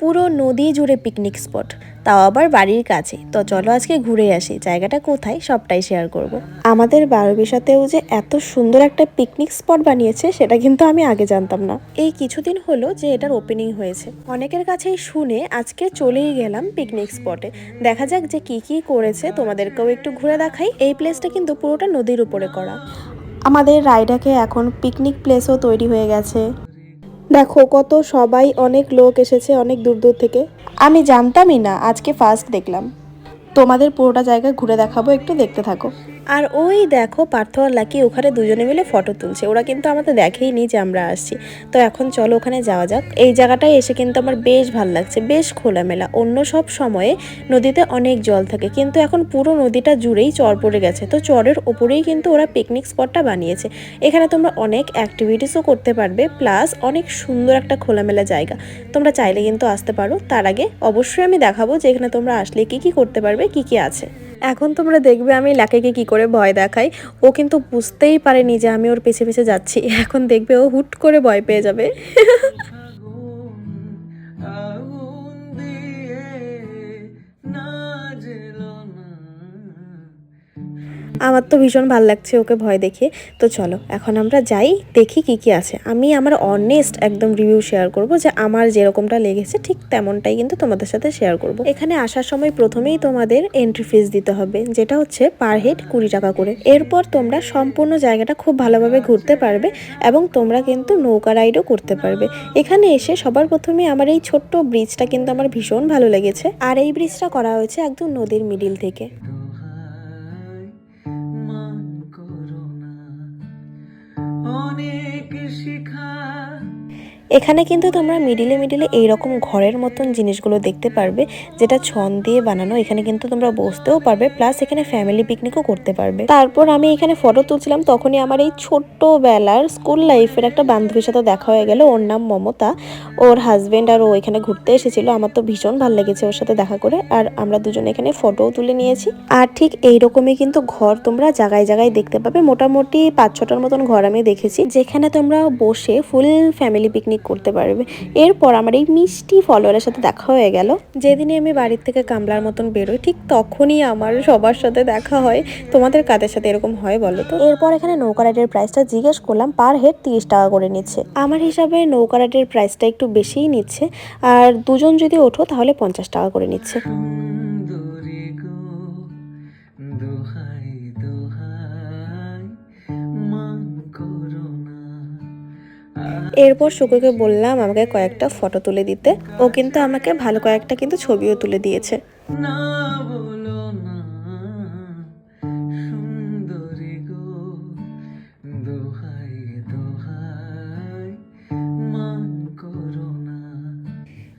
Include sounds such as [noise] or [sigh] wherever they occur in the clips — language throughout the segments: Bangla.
পুরো নদী জুড়ে পিকনিক স্পট তাও আবার বাড়ির কাছে। তো চলো আজকে ঘুরে আসি, জায়গাটা কোথায় সবটাই শেয়ার করব। আমাদের বারোবিশাতেও যে এত সুন্দর একটা পিকনিক স্পট বানিয়েছে, সেটা কিন্তু আমি আগে জানতাম না। এই কিছুদিন হলো যে এটার ওপেনিং হয়েছে। অনেকের কাছেই শুনে আজকে চলেই গেলাম পিকনিক স্পটে দেখা যাক যে কি কি করেছে, তোমাদেরকেও একটু ঘুরে দেখাই। এই প্লেসটা কিন্তু পুরোটা নদীর উপরে করা। আমাদের রায়ডাকে এখন পিকনিক প্লেসও তৈরি হয়ে গেছে। দেখো, কত সবাই অনেক লোক এসেছে অনেক দূর দূর থেকে। আমি জানতামই না, আজকে ফার্স্ট দেখলাম। তোমাদের পুরোটা জায়গা ঘুরে দেখাবো, একটু দেখতে থাকো। আর ওই দেখো, পার্থ আর লাকি ওখানে দুজনে মিলে ফটো তুলছে। ওরা কিন্তু আমাদের দেখেই নি যে আমরা আসছি। তো এখন চলো ওখানে যাওয়া যাক। এই জায়গাটায় এসে কিন্তু আমার বেশ ভালো লাগছে, বেশ খোলামেলা। অন্য সব সময়ে নদীতে অনেক জল থাকে, কিন্তু এখন পুরো নদীটা জুড়েই চর পড়ে গেছে। তো চরের ওপরেই কিন্তু ওরা পিকনিক স্পটটা বানিয়েছে। এখানে তোমরা অনেক অ্যাক্টিভিটিসও করতে পারবে প্লাস অনেক সুন্দর একটা খোলামেলা জায়গা। তোমরা চাইলে কিন্তু আসতে পারো। তার আগে অবশ্যই আমি দেখাবো যে এখানে তোমরা আসলে কি কি করতে পারবে, কি কি আছে। এখন তোমরা দেখবে আমি লাকেকে কি করে ভয় দেখাই। ও কিন্তু বুঝতেই পারেনি যে আমি ওর পেছে পেছে যাচ্ছি। এখন দেখবে ও হুট করে ভয় পেয়ে যাবে। [laughs] আমার তো ভীষণ ভালো লাগছে ওকে ভয় দেখে। তো চলো, এখন আমরা যাই, দেখি কি কি আছে। আমি আমার অনেস্ট একদম রিভিউ শেয়ার করব যে আমার যেরকমটা লেগেছে ঠিক তেমনটাই কিন্তু তোমাদের সাথে শেয়ার করব। এখানে আসার সময় প্রথমেই তোমাদের এন্ট্রি ফিস দিতে হবে, যেটা হচ্ছে পার হেড কুড়ি টাকা করে। এরপর তোমরা সম্পূর্ণ জায়গাটা খুব ভালোভাবে ঘুরতে পারবে এবং তোমরা কিন্তু নৌকা রাইডও করতে পারবে। এখানে এসে সবার প্রথমে আমার এই ছোট্ট ব্রিজটা কিন্তু আমার ভীষণ ভালো লেগেছে। আর এই ব্রিজটা করা হয়েছে একদম নদীর মিডিল থেকে। এখানে কিন্তু তোমরা মিডিলে মিডিলে এইরকম ঘরের মতন জিনিসগুলো দেখতে পারবে, যেটা ছন দিয়ে বানানো। এখানে কিন্তু তোমরা বসতেও পারবে প্লাস এখানে ফ্যামিলি পিকনিকও করতে পারবে। তারপর আমি এখানে ফটো তুলছিলাম, তখনই আমার এই ছোট্টবেলার স্কুল লাইফের একটা বান্ধবীর সাথে দেখা হয়ে গেল। ওর নাম মমতা। ওর হাজবেন্ড আর ও এখানে ঘুরতে এসেছিল। আমার তো ভীষণ ভালো লেগেছে ওর সাথে দেখা করে, আর আমরা দুজন এখানে ফটোও তুলে নিয়েছি। আর ঠিক এইরকমই কিন্তু ঘর তোমরা জায়গায় জায়গায় দেখতে পাবে। মোটামুটি পাঁচ ছটার মতন ঘর আমি দেখেছি, যেখানে তোমরা বসে ফুল ফ্যামিলি পিকনিক করতে পারবে। এরপর আমার এই মিষ্টি ফলোয়ারের সাথে দেখা হয়ে গেল। যেদিনই আমি বাড়ির থেকে কামলার মতন বেরোই ঠিক তখনই আমার সবার সাথে দেখা হয়। তোমাদের কাদের সাথে এরকম হয় বলো তো? এরপর এখানে নৌকা রাইডের প্রাইসটা জিজ্ঞেস করলাম পার হেড তিরিশ টাকা করে নিচ্ছে। আমার হিসাবে নৌকা রাইডের প্রাইসটা একটু বেশিই নিচ্ছে আর দুজন যদি ওঠো তাহলে পঞ্চাশ টাকা করে নিচ্ছে। এরপর শুকুরকে বললাম আমাকে কয়েকটা ফটো তুলে দিতে। ও কিন্তু আমাকে ভালো কয়েকটা কিন্তু ছবিও তুলে দিয়েছে। না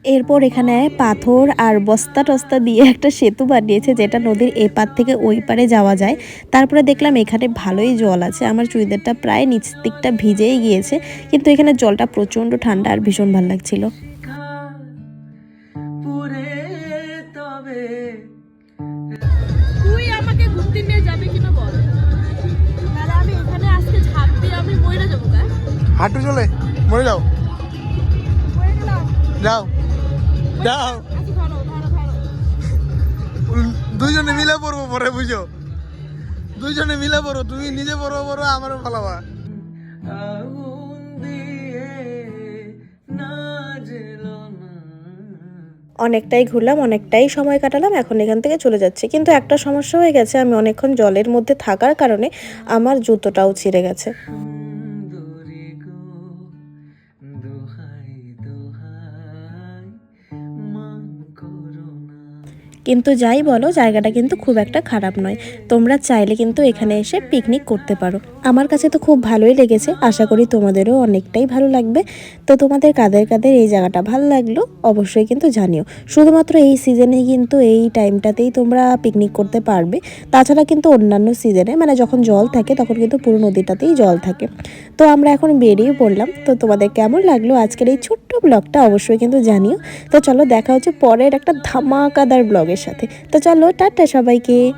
এরপর এখানে পাথর আর বস্তা টস্তা দিয়ে একটা সেতু বানিয়েছে যেটা নদীর এপার থেকে ওই পারে যাওয়া যায়। তারপরে দেখলাম এখানে ভালোই জল আছে। আমার চুড়িদারটা প্রায় নিচ দিকটা ভিজেই গিয়েছে কিন্তু এখানে জলটা প্রচণ্ড ঠান্ডা আর ভীষণ ভালো লাগছিল। খা পুরে তবে তুই আমাকে ঘুরতে নিয়ে যাবি কিনা বল? তাহলে আমি এখানে আজকে ঝাঁপ দিয়ে আমি মরে যাব গা হাঁটু চলে মরে যাও। যাও। উম, দুইজনে মিলে পড়ব পরে বুঝো দুইজনে মিলে পড়ো তুমি নিজে পড়ো পড়ো আমারও না অনেকটাই ঘুরলাম অনেকটাই সময় কাটালাম এখন এখান থেকে চলে যাচ্ছি। কিন্তু একটা সমস্যা হয়ে গেছে আমি অনেকক্ষণ জলের মধ্যে থাকার কারণে আমার জুতোটাও ছিঁড়ে গেছে। কিন্তু যাই বলো, জায়গাটা কিন্তু খুব একটা খারাপ নয়। তোমরা চাইলে কিন্তু এখানে এসে পিকনিক করতে পারো। আমার কাছে তো খুব ভালোই লেগেছে, আশা করি তোমাদেরও অনেকটাই ভালো লাগবে। তো তোমাদের কাদের কাদের এই জায়গাটা ভালো লাগল, অবশ্যই কিন্তু জানিও। শুধুমাত্র এই সিজনে কিন্তু এই টাইমটাতেই তোমরা পিকনিক করতে পারবে। তাছাড়া কিন্তু অন্যান্য সিজনে মানে যখন জল থাকে, তখন কিন্তু পুরো নদীটাতেই জল থাকে। তো আমরা এখন বেরিয়ে পড়লাম। তো তোমাদের কেমন লাগল আজকের এই ছোট্ট ব্লগটা অবশ্যই কিন্তু জানিও। তো চলো দেখা হচ্ছে পরের একটা ধামাকাদার ব্লগের সাথে। তো চলো, টাটা সবাইকে।